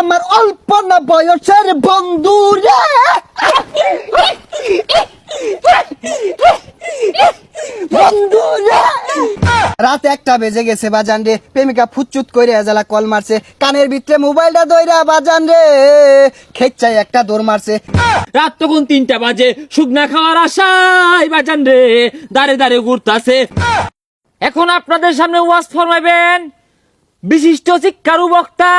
আমার অল্প না বয়সের বন্ধু রাত একটা বেজে গেছে বাজান রে। প্রেমিকা ফুচুত করে এজালা কল মারছে। কানের ভিতরে মোবাইলটা দইরা বাজান রে। খেচ্চাই একটা দৌড় মারছে। রাত তখন তিনটা বাজে। শুকনা খাওয়ার আশায় বাজান রে, দাঁড়ে দাঁড়ে ঘুরতাছে। এখন আপনাদের সামনে ওয়াজ ফরমাইবেন। বিশিষ্ট শিক্ষারু বক্তা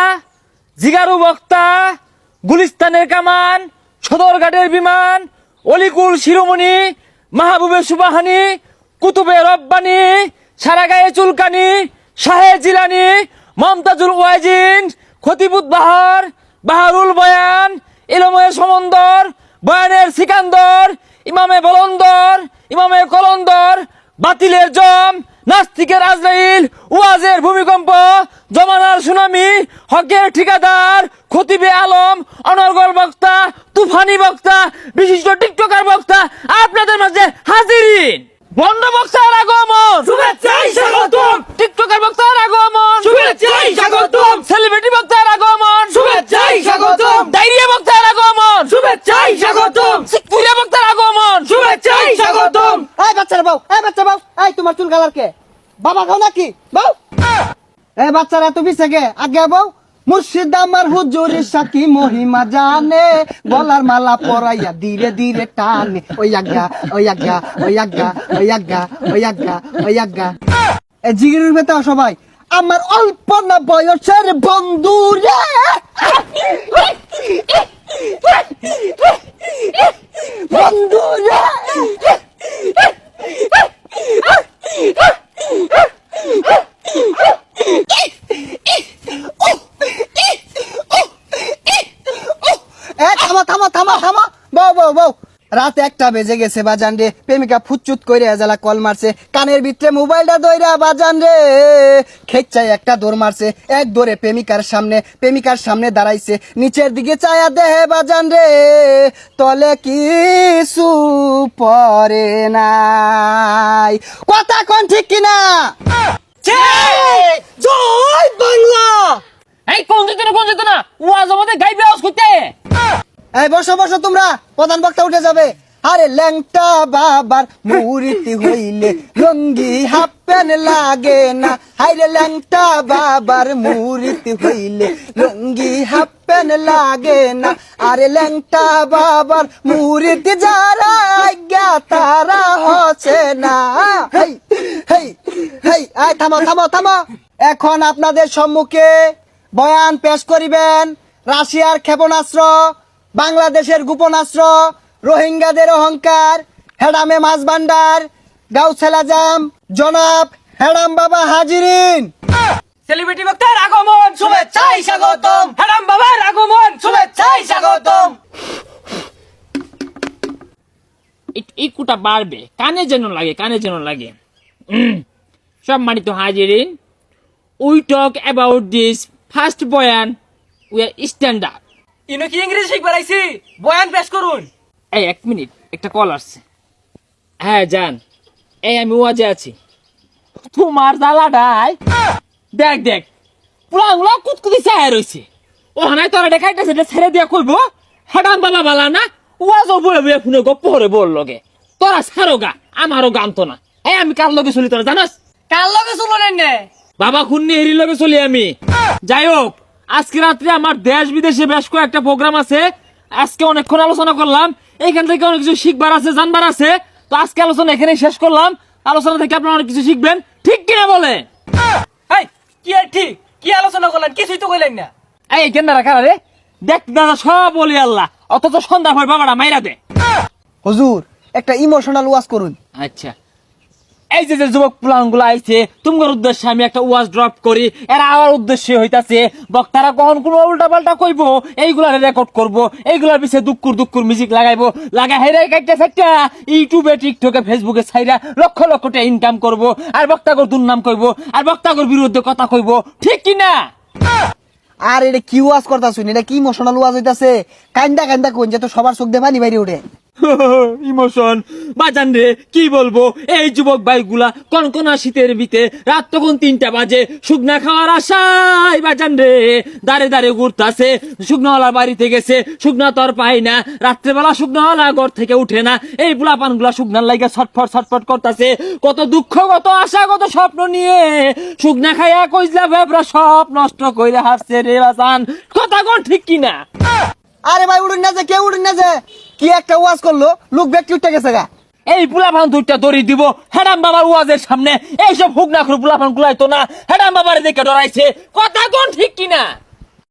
জিগারু বক্তা, গুলিস্তানের কামান, সদরঘাটের বিমান, অলিকুল শিরোমণি, মাহবুবে সুবাহানি, কুতুবে রব্বানি, সারাগায়ে চুলকানি, শাহে জিলানি, মমতাজুল ওয়াজিন খতিবুত বাহার, বাহারুল বয়ান ইলমের সমন্দর, বয়ানের সিকান্দর, ইমামে বলন্দর, ইমামে কলন্দর, বাতিলের জম নাস্তিকের আজরাইল ওয়াজের ভূমিকম্প জমানার সুনামি হকের ঠিকাদার খতিবে আলম অনর্গল বক্তা তুফানি বক্তা বিশিষ্ট টিকটকার বক্তা আপনাদের মাঝে হাজিরিন। বন্ধ বক্তার আগমন। শুভেচ্ছাই স্বাগতম। টিকটকার বক্তার আগমন। শুভেচ্ছাই স্বাগতম। সেলিব্রিটি বক্তার আগমন। শুভেচ্ছাই স্বাগতম। ডায়রিয়া বক্তার আগমন। শুভেচ্ছাই স্বাগতম। সিকুরিয়া বক্তার আগমন। শুভেচ্ছাই স্বাগতম। এই বাচ্চারা বাউ এই বাচ্চা বাউ এই তোমার চুল কালার কে? বাবা খাও নাকি? বাউ? এ বাচ্চারা, তুমি থেকে আগে বাউ, মুর্শিদ আমার হুজুর সাকি মহিমা জানে, গলার মালা পরাইয়া ধীরে ধীরে টানে। ওই আজ্ঞা ওই আজ্ঞা ওই আজ্ঞা ওই আজ্ঞা ওই আজ্ঞা ওই আজ্ঞা। এ জিগির ভেতর সবাই আমার অল্প না বয়সের বন্ধু রে। বন্ধু রে এ থামো থামো থামো থামো বউ বউ। রাত একটা বেজে গেছে বাজান রে। প্রেমিকা ফুচুত করে এজালা কল মারছে। কানের ভিতরে মোবাইলটা দইরা বাজান রে। খেচ্চাই একটা দৌড় মারছে। এক দৌড়ে প্রেমিকার সামনে প্রেমিকার সামনে দাঁড়াইছে। নিচের দিকে চায়া দেহে বাজান রে। তলে কিছু পরে নাই। কথা কোন ঠিক কিনা? জয় বাংলা! এই কোন যেত না কোন যেত না? ওয়াজ আমাদের গাইবে আওয়াজ করতে। এই, বসো বসো তোমরা। প্রধান বক্তা উঠে যাবে। আরে, ল্যাংটা বাবার মুরিতি হইলে লঙ্গি হাফ লাগে না। হাইরে, ল্যাংটা বাবার মুরিতি হইলে লঙ্গি হাফ লাগে না। আরে, ল্যাংটা বাবার মুরিতি যারা আজ্ঞা, তারা হচ্ছে না। হেই হেই হেই আয় থামো থামো থামো। এখন আপনাদের সম্মুখে বয়ান পেশ করিবেন রাশিয়ার ক্ষেপণাস্ত্র। বাংলাদেশের গোপনাস্ত্র রোহিঙ্গাদের অহংকার হেডামে মাছ ভান্ডার গাউছেলা জাম জনাব হেডাম বাবা হাজিরিন। সেলিব্রিটি বক্তার আগমন শুভেচ্ছাই স্বাগতম। হেডাম বাবার আগমন শুভেচ্ছাই স্বাগতম। এই- এই কুটা বাড়বে। কানে যেন লাগে কানে যেন লাগে। উম, সম্মানিত হাজিরিন। We talk about this first বয়ান উই আর স্ট্যান্ডার্ড ইনো কি ইংরেজি শিখবার আইছি? বয়ান পেশ করুন। এই এক মিনিট একটা কল আসছে। হ্যাঁ যান। এই আমি ওয়াজে আছি। তোমার জ্বালাটাই দেখ দেখ। কুতকুতি চায় তোরা দেখাইতেছে ছেড়ে দিয়া কইব হাডাম বাবা বালা না? ওয়াজও বয়ে বয়ে শুনে গপ্প করে বল লগে। তোরা ছাড়ো গা আমারও গান তো না। এই আমি কার লগে চলি তোরা জানাস? কার লগে শুনলেন নে? বাবা খুন্নি হেরি লগে চলি আমি। যাই হোক আজকে রাত্রে আমার দেশ বিদেশে বেশ কয়েকটা প্রোগ্রাম আছে। আজকে অনেকক্ষণ আলোচনা করলাম। এইখান থেকে অনেক কিছু শিখবার আছে জানবার আছে। তো আজকে আলোচনা এখানেই শেষ করলাম। আলোচনা থেকে আপনারা অনেক কিছু শিখবেন। ঠিক কিনা বলে? কি ঠিক? কি আলোচনা করলেন? কিছুই তো কইলেন না। এই কেন্দ্র রাখা রে? দেখ দাদা সব বলি আল্লাহ। অথচ সন্ধ্যা হয় বাবাটা মাইরা দে। হুজুর একটা ইমোশনাল ওয়াজ করুন। আচ্ছা। এই যে যে যুবকগুলো আইছে তোমার উদ্দেশ্যে আমি একটা ওয়াজ ড্রপ করি। এরা আমার উদ্দেশ্যে হইতাছে, বক্তারা কখন কোন উল্টা পাল্টা কইবো এইগুলা রেকর্ড করব, এইগুলার পিছিয়ে দুঃখুর দুঃখুর মিউজিক লাগাইবো লাগা হেরে কাইটা ফেটটা ইউটিউবে, টিকটকে, ফেসবুকে ছাইরা লক্ষ লক্ষ টাকা ইনকাম করব, আর বক্তাগর দুর্নাম কইব, আর বক্তাগর বিরুদ্ধে কথা কইব, ঠিক কি না? আর, এটা কি ওয়াজ করতা শুনি এটা কি ইমোশনাল ওয়াজ হইতাছে? কান্দা কান্দা কোন যে তো সবার চোখ দিয়ে বাইরে উঠে। ইমোশন। বাজান রে, কি বলব? এই যুবক ভাইগুলা কনকনা শীতের বিতে রাত তখন তিনটা বাজে, শুকনা খাওয়ার আশায় বাজান রে, দাঁড়ে দাঁড়ে ঘুরতাছে শুকনাওয়ালার বাড়িতে গেছে, শুকনা তো আর পাই না, রাত্রেবেলা শুকনাওয়ালা ঘর থেকে উঠে না, এই বুলাপানগুলা শুকনার লাগে ছটফট ছটফট করতেছে, কত দুঃখ, কত আশা, কত স্বপ্ন নিয়ে, শুকনা খাইয়া কইজলা ভেবরা সব নষ্ট কইরা হাসছে রে বাজান, কথা কোন ঠিক কিনা? আরে ভাই, উড়ুন না যে কে উড়ুন না যে। কি একটা ওয়াজ করল? লোক ব্যক্তি উঠে গেছে গা। এই পুলাপান দুইটা দড়ি দিব, হেডাম বাবার ওয়াজের সামনে। এইসব হুক না করে পুলাপান গুলাই তো না, হেডাম বাবার দেখে ডরাইছে। কথা কোন ঠিক কিনা?